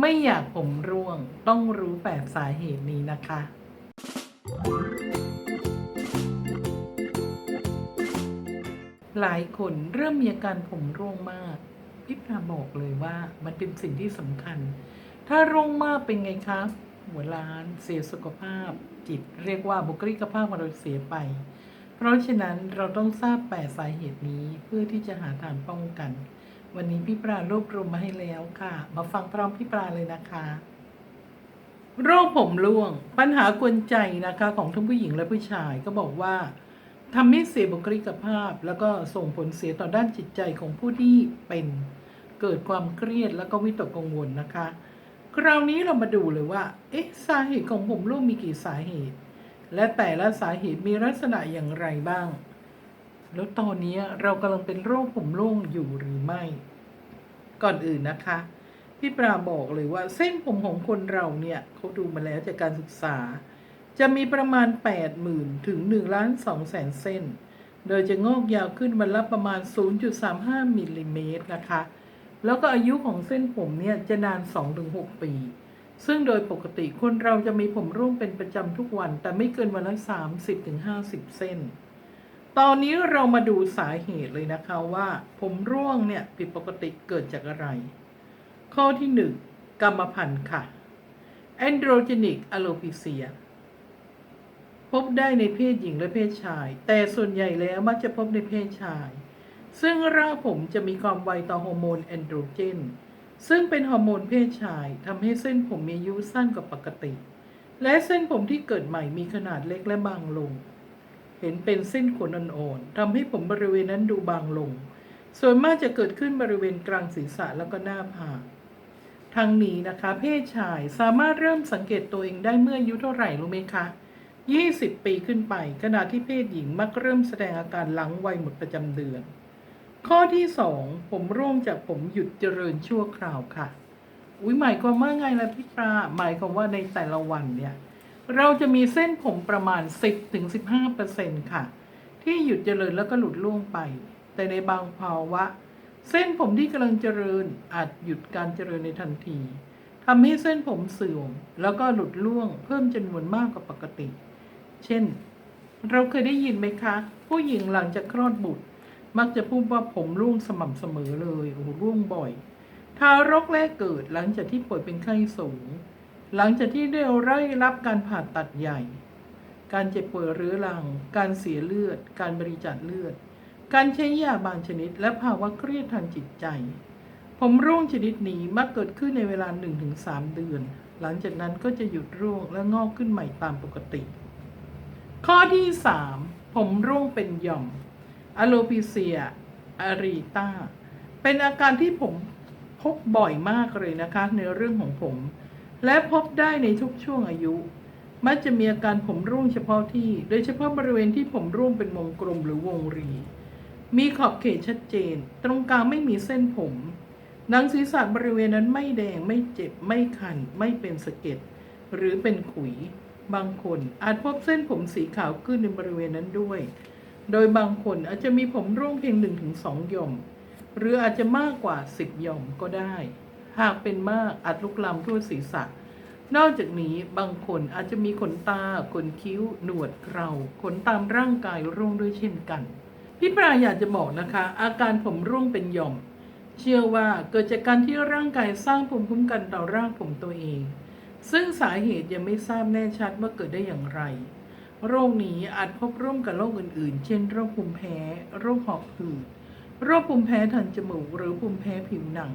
ไม่อยากผมร่วง ต้องรู้แปดสาเหตุนี้นะคะ หลายคนเริ่มมีอาการผมร่วงมากพี่ปาบอกเลยว่ามันเป็นสิ่งที่สำคัญ ถ้าร่วงมากเป็นไงคะหัวล้านเสียสุขภาพ จิตเรียกว่าบุคลิกภาพของเราเสียไป เพราะฉะนั้นเราต้องทราบแปดสาเหตุนี้เพื่อที่จะหาทางป้องกัน วันนี้พี่ปรารวบรวมมาให้แล้วค่ะ มาฟังพร้อมพี่ปราเลยนะคะ โรคผมร่วง ปัญหากวนใจนะคะของทั้งผู้หญิงและผู้ชายก็บอกว่าทำให้เสียบุคลิกภาพ แล้วก็ส่งผลเสียต่อด้านจิตใจของผู้ที่เป็นเกิดความเครียดแล้วก็วิตกกังวลนะคะ คราวนี้เรามาดูเลยว่า เอ๊ะสาเหตุของผมร่วงมีกี่สาเหตุ และแต่ละสาเหตุมีลักษณะอย่างไรบ้าง แล้วตอนนี้เรากำลังเป็นโรคผมร่วงอยู่หรือไม่ ก่อนอื่นนะคะ พี่ปราบอกเลยว่าเส้นผมของคนเราเนี่ยเขาดูมาแล้วจากการศึกษา จะมีประมาณ 80,000 ถึง1ล้าน2แสนเส้น โดยจะงอกยาวขึ้นวันละประมาณ 0.35มิลลิเมตรนะคะ แล้วก็อายุของเส้นผมเนี่ยจะนาน 2-6 ปี ซึ่งโดยปกติคนเราจะมีผมร่วงเป็นประจำทุกวัน แต่ไม่เกินวันละ 30-50 เส้น ตอนนี้เรามาดูสาเหตุเลยนะคะว่า ผมร่วงเนี่ยผิดปกติเกิดจากอะไร ข้อที่1กรรมพันธุ์ค่ะ androgenic alopecia พบได้ในเพศหญิงและเพศชาย แต่ส่วนใหญ่แล้วมักจะพบในเพศชาย ซึ่งรากผมจะมีความไวต่อฮอร์โมนแอนโดรเจน ซึ่งเป็นฮอร์โมนเพศชายทำให้เส้นผมมีอายุสั้นกว่าปกติ และเส้นผมที่เกิดใหม่มีขนาดเล็กและบางลง เห็นเป็นเส้นขนอ่อนๆทำให้ผมบริเวณนั้นดูบางลง ส่วนมากจะเกิดขึ้นบริเวณกลางศีรษะแล้วก็หน้าผากทางนี้นะคะ เพศชายสามารถเริ่มสังเกตตัวเองได้เมื่ออายุเท่าไหร่รู้ไหมคะ 20 ปีขึ้นไป ขณะที่เพศหญิงมักเริ่มแสดงอาการหลังวัยหมดประจำเดือน ข้อที่ 2 ผมร่วงจากผมหยุดเจริญชั่วคราวค่ะ อุ้ยหมายความว่าไงล่ะพี่ปลาหมายความว่าในแต่ละวันเนี่ย เราจะมีเส้นผมประมาณ 10-15%ค่ะ ที่หยุดเจริญแล้วก็หลุดล่วงไป แต่ในบางภาวะ เส้นผมที่กำลังเจริญอาจหยุดการเจริญในทันทีทำให้เส้นผมเสื่อมแล้วก็หลุดล่วงเพิ่มจำนวนมากกว่าปกติ เช่น เราเคยได้ยินไหมคะ ผู้หญิงหลังจากคลอดบุตร มักจะพูดว่าผมร่วงสม่ำเสมอเลยโอ้ร่วงบ่อย ทารกแรกเกิดหลังจากที่ป่วยเป็นไข้สูง หลังจากที่ได้ได้รับการผ่าตัดใหญ่ การเจ็บป่วยเรื้อรัง การเสียเลือด การบริจาคเลือด การใช้ยาบางชนิด และภาวะเครียดทางจิตใจ ผมร่วงชนิดนี้มักเกิดขึ้นในเวลา 1-3 เดือน หลังจากนั้นก็จะหยุดร่วงและงอกขึ้นใหม่ตามปกติ ข้อที่ 3 ผมร่วงเป็นหย่อม alopecia areata เป็นอาการที่ผมพบบ่อยมากเลยนะคะ ในเรื่องของผม และพบได้ในทุกช่วงอายุ มักจะมีอาการผมร่วงเฉพาะที่ โดยเฉพาะบริเวณที่ผมร่วงเป็นวงกลมหรือวงรี มีขอบเขตชัดเจน ตรงกลางไม่มีเส้นผม หนังศีรษะบริเวณนั้นไม่แดงไม่เจ็บไม่คัน ไม่เป็นสะเก็ดหรือเป็นขุย บางคนอาจพบเส้นผมสีขาวขึ้นในบริเวณนั้นด้วย โดยบางคนอาจจะมีผมร่วงเพียง1-2หย่อม หรืออาจจะมากกว่า 10หย่อมก็ได้ หากเป็นมากอาจลุกลามทั่วศีรษะ นอกจากนี้บางคนอาจจะมีขนตา ขนคิ้ว หนวดเคราขนตามร่างกายร่วงด้วยเช่นกัน พี่ปราอยากจะบอกนะคะ อาการผมร่วงเป็นหย่อม เชื่อว่าเกิดจากการที่ร่างกายสร้างภูมิคุ้มกันต่อร่างผมตัวเอง ซึ่งสาเหตุยังไม่ทราบแน่ชัดว่าเกิดได้อย่างไรโรคนี้อาจพบร่วมกับโรคอื่นๆ เช่น โรคภูมิแพ้ โรคหอบหืด โรคภูมิแพ้ทางจมูก หรือภูมิแพ้ผิวหนัง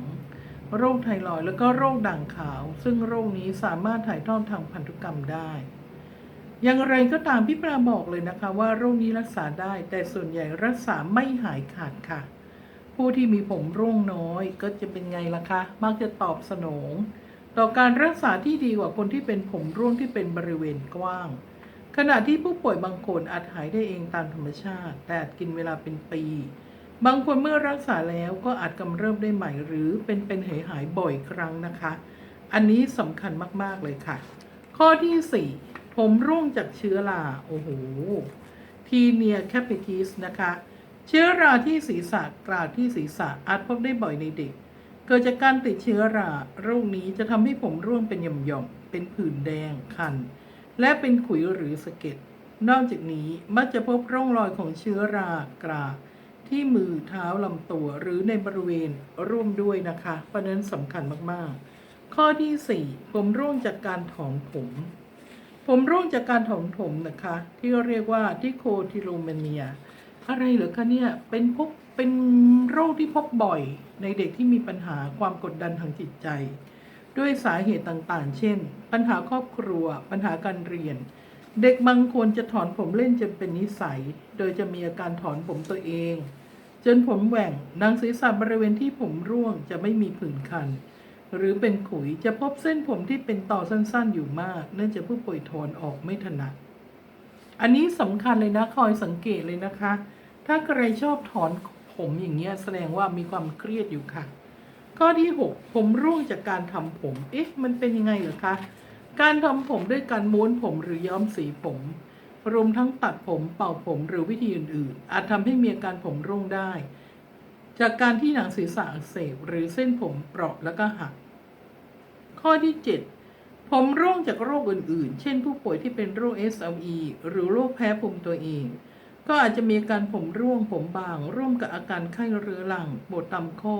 โรคไทรอยด์แล้วก็โรคด่างขาว ซึ่งโรคนี้สามารถถ่ายทอดทางพันธุกรรมได้ อย่างไรก็ตามพี่ปราบอกเลยนะคะว่าโรคนี้รักษาได้ แต่ส่วนใหญ่รักษาไม่หายขาดค่ะ ผู้ที่มีผมร่วงน้อยก็จะเป็นไงล่ะคะ มักจะตอบสนอง ต่อการรักษาที่ดีกว่าคนที่เป็นผมร่วงที่เป็นบริเวณกว้าง ขณะที่ผู้ป่วยบางคนอาจหายได้เองตามธรรมชาติ แต่อาจกินเวลาเป็นปี บางคนเมื่อรักษาแล้วก็อาจกำเริบได้ใหม่ หรือเป็นเป็นหายหายบ่อยครั้งนะคะ อันนี้สำคัญมาก ๆ เลยค่ะ ข้อที่ 4 ผมร่วงจากเชื้อราโอ้โหทีเนียแคปิทิสนะคะ เชื้อราที่ศีรษะกราดที่ศีรษะอาจพบได้บ่อยในเด็ก เกิดจากการติดเชื้อราโรคนี้จะทำให้ผมร่วงเป็นหย่อมๆเป็นผื่นแดงคัน และเป็นขุยหรือสะเก็ดนอกจากนี้มักจะพบร่องรอยของเชื้อรากรา ที่มือเท้าลำตัวหรือในบริเวณร่วมด้วยนะคะเพราะนั้นสำคัญมากๆ ข้อที่ 4 ผมร่วงจากการถอนผม ผมร่วงจากการถอนผมนะคะ ที่เรียกว่าทิโคทิโลเมเนีย อะไรเหรอคะเนี่ยเป็นพบเป็นโรคที่พบบ่อยในเด็กที่มีปัญหาความกดดันทางจิตใจ ด้วยสาเหตุต่างๆ เช่น ปัญหาครอบครัว ปัญหาการเรียน เด็กบางคนจะถอนผมเล่นจนเป็นนิสัย โดยจะมีอาการถอนผมตัวเอง จนผมแหว่งหนังศีรษะบริเวณที่ผมร่วงจะไม่มีผื่นคัน หรือเป็นขุยจะพบเส้นผมที่เป็นต่อสั้นๆอยู่มาก เนื่องจากผู้ป่วยถอนออกไม่ถนัด อันนี้สำคัญเลยนะคอยสังเกตเลยนะคะ ถ้าใครชอบถอนผมอย่างเงี้ยแสดงว่ามีความเครียดอยู่ค่ะ ข้อที่ 6 ผมร่วงจากการทำผม เอ๊ะ มันเป็นยังไงเหรอคะ การทำผมด้วยการม้วนผมหรือย้อมสีผม รวมทั้งตัดผมเป่าผมหรือวิธีอื่นๆ อาจทำให้มีอาการผมร่วงได้ จากการที่หนังศีรษะอักเสบหรือเส้นผมเปราะแล้วก็หัก ข้อที่ 7 ผมร่วงจากโรคอื่นๆ เช่นผู้ป่วยที่เป็นโรค SLE หรือโรคแพ้ภูมิตัวเอง ก็อาจจะมีอาการผมร่วงผมบาง ร่วมกับอาการไข้เรื้อรังปวดตามข้อ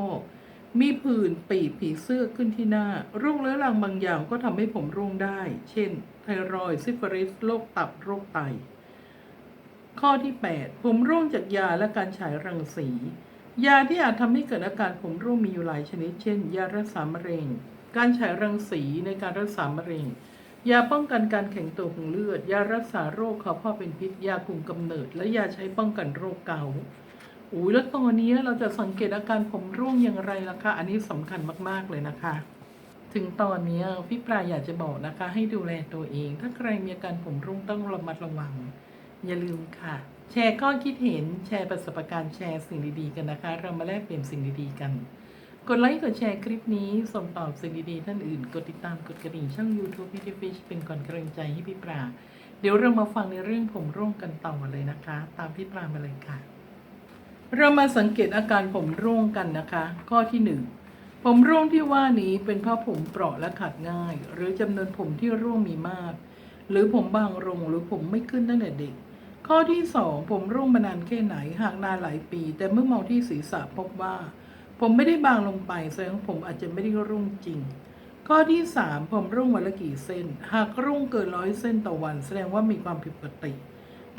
มีผื่นปีกผีเสื้อขึ้นที่หน้า โรคเรื้อรังบางอย่างก็ทำให้ผมร่วงได้ เช่น ไทรอยด์ซิฟิลิส โรคตับ โรคไต ข้อที่ 8 ผมร่วงจากยาและการฉายรังสี ยาที่อาจทำให้เกิดอาการผมร่วงมีอยู่หลายชนิด เช่น ยารักษามะเร็ง การฉายรังสีในการรักษามะเร็ง ยาป้องกันการแข็งตัวของเลือด ยารักษาโรคเขาพ่อเป็นพิษ ยาคุมกำเนิด และยาใช้ป้องกันโรคเกาต์ อุ้ยแล้วตอนนี้เราจะสังเกตอาการผมร่วงอย่างไรล่ะคะอันนี้สำคัญมากๆเลยนะคะ ถึงตอนนี้พี่ปลาอยากจะบอกนะคะ ให้ดูแลตัวเอง ถ้าใครมีอาการผมร่วงต้องระมัดระวัง อย่าลืมค่ะ แชร์ข้อคิดเห็นแชร์ประสบการณ์แชร์สิ่งดีๆกันนะคะ เรามาแลกเปลี่ยนสิ่งดีๆกันกดไลค์กดแชร์คลิปนี้ ส่งต่อสิ่งดีๆท่านอื่น กดติดตามกดกระดิ่งช่อง YouTube พี่ทิฟิชเป็นก่อนกำลังใจให้พี่ปลาเดี๋ยวเรามาฟังในเรื่องผมร่วงกันต่อเลยนะคะ ตามพี่ปลามาเลยค่ะ เรามาสังเกตอาการผมร่วงกันนะคะ ข้อที่หนึ่งผมร่วงที่ว่านี้เป็นเพราะผมเปราะและขาดง่าย หรือจำนวนผมที่ร่วงมีมาก หรือผมบางลงหรือผมไม่ขึ้นตั้งแต่เด็ก ข้อที่สองผมร่วงมานานแค่ไหนหากนานหลายปี แต่เมื่อมองที่ศีรษะพบว่า ผมไม่ได้บางลงไปแสดงว่าผมอาจจะไม่ได้ร่วงจริง ข้อที่สามผมร่วงวันละกี่เส้น หากร่วงเกินร้อยเส้นต่อวัน แสดงว่ามีความผิดปกติ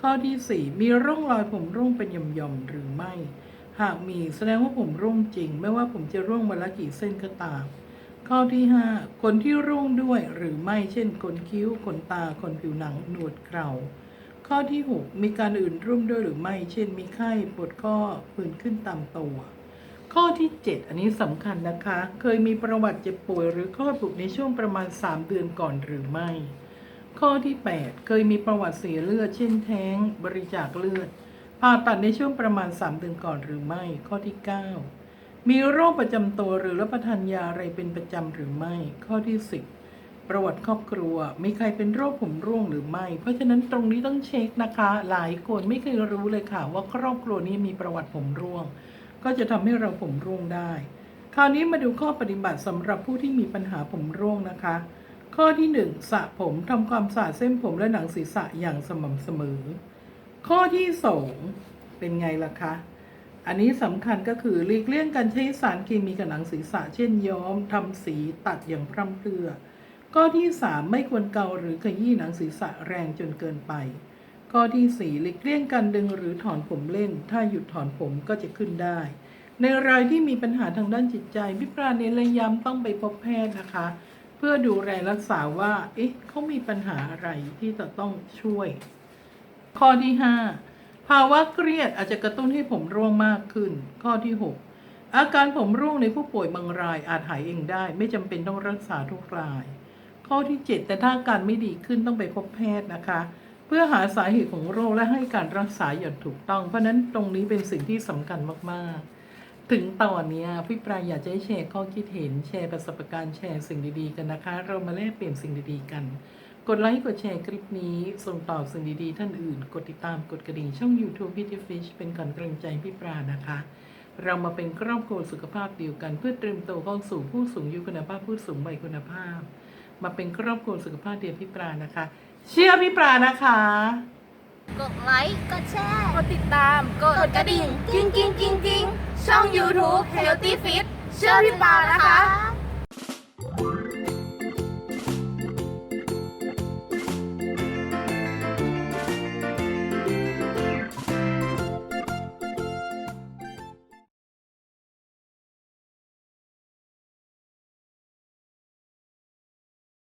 ข้อที่สี่มีร่องรอยผมร่วงเป็นหย่อมๆหรือไม่ หากมีแสดงว่าผมร่วงจริง ไม่ว่าผมจะร่วงวันละกี่เส้นก็ตาม ข้อที่ห้าคนที่ร่วงด้วยหรือไม่เช่นขนคิ้วขนตาขนผิวหนังหนวดเคราข้อที่หกมีการอื่นร่วมด้วยหรือไม่ เช่น มีไข้ปวดข้อผื่นขึ้นตามตัว ข้อที่ 7 อันนี้สำคัญนะคะ เคยมีประวัติเจ็บป่วยหรือคลอดบุตรในช่วงประมาณ 3 เดือนก่อนหรือไม่ ข้อที่ 8 เคยมีประวัติเสียเลือด เช่นแท้ง บริจาคเลือด ผ่าตัดในช่วงประมาณ 3 เดือนก่อนหรือไม่ ข้อที่ 9 มีโรคประจำตัวหรือรับประทานยาอะไรเป็นประจำหรือไม่ ข้อที่ 10 ประวัติครอบครัว มีใครเป็นโรคผมร่วงหรือไม่ เพราะฉะนั้นตรงนี้ต้องเช็คนะคะ หลายคนไม่เคยรู้เลยค่ะ ว่าครอบครัวนี้มีประวัติผมร่วง ก็จะทำให้เราผมร่วงได้ คราวนี้มาดูข้อปฏิบัติสำหรับผู้ที่มีปัญหาผมร่วงนะคะ ข้อที่ 1สระผมทำความสะอาดเส้นผมและหนังศีรษะอย่างสม่ำเสมอ ข้อที่ 2 เป็นไงล่ะคะ อันนี้สำคัญก็คือหลีกเลี่ยงการใช้สารเคมีกับหนังศีรษะ เช่นย้อมทำสีตัดอย่างพร่ำเพรื่อ ข้อที่ 3 ไม่ควรเกาหรือขยี้หนังศีรษะแรงจนเกินไป ข้อที่ 4 หลีกเลี่ยงการดึงหรือถอนผมเล่น ถ้าหยุดถอนผมก็จะขึ้นได้ ในรายที่มีปัญหาทางด้านจิตใจพิปราเนรย้ำต้องไปพบแพทย์นะคะ พื่อดูแลรักษาว่า เอ๊ะเขามีปัญหาอะไรที่จะต้องช่วย ข้อที่ 5 ภาวะเครียดอาจจะกระตุ้นให้ผมร่วงมากขึ้น ข้อที่ 6 อาการผมร่วงในผู้ป่วยบางรายอาจหายเองได้ ไม่จำเป็นต้องรักษาทุกราย ข้อที่ 7 แต่ถ้าอาการไม่ดีขึ้นต้องไปพบแพทย์นะคะ เพื่อหาสาเหตุของโรคและให้การรักษาอย่างถูกต้อง เพราะฉะนั้นตรงนี้เป็นสิ่งที่สำคัญมากๆ ถึงตอนนี้พี่ปลายอยากจะแชร์ข้อคิดเห็นแชร์ประสบการณ์แชร์สิ่งดีๆกันนะคะ เรามาแลกเปลี่ยนสิ่งดีๆกัน กดไลค์กดแชร์คลิปนี้ ส่งต่อสิ่งดีๆ ท่านอื่น กดติดตามกดกระดิ่งช่อง YouTube พี่ทิฟฟิชเป็นกนกำลังใจพี่ปลานะคะ เรามาเป็นครอบครัวสุขภาพเดียวกัน เพื่อเตรียมตัวเข้าสู่ผู้สูงอายุคุณภาพผู้สูงวัยคุณภาพ มาเป็นครอบครัวสุขภาพเดียวพี่ปลานะคะ เชื่อพี่ปลานะคะ กดไลค์ กดแชร์ กดติดตาม กดกระดิ่ง กิ้งกิ้งกิ้งกิ้งช่อง YouTube Healthy Fit เชื่อพี่ปานะคะ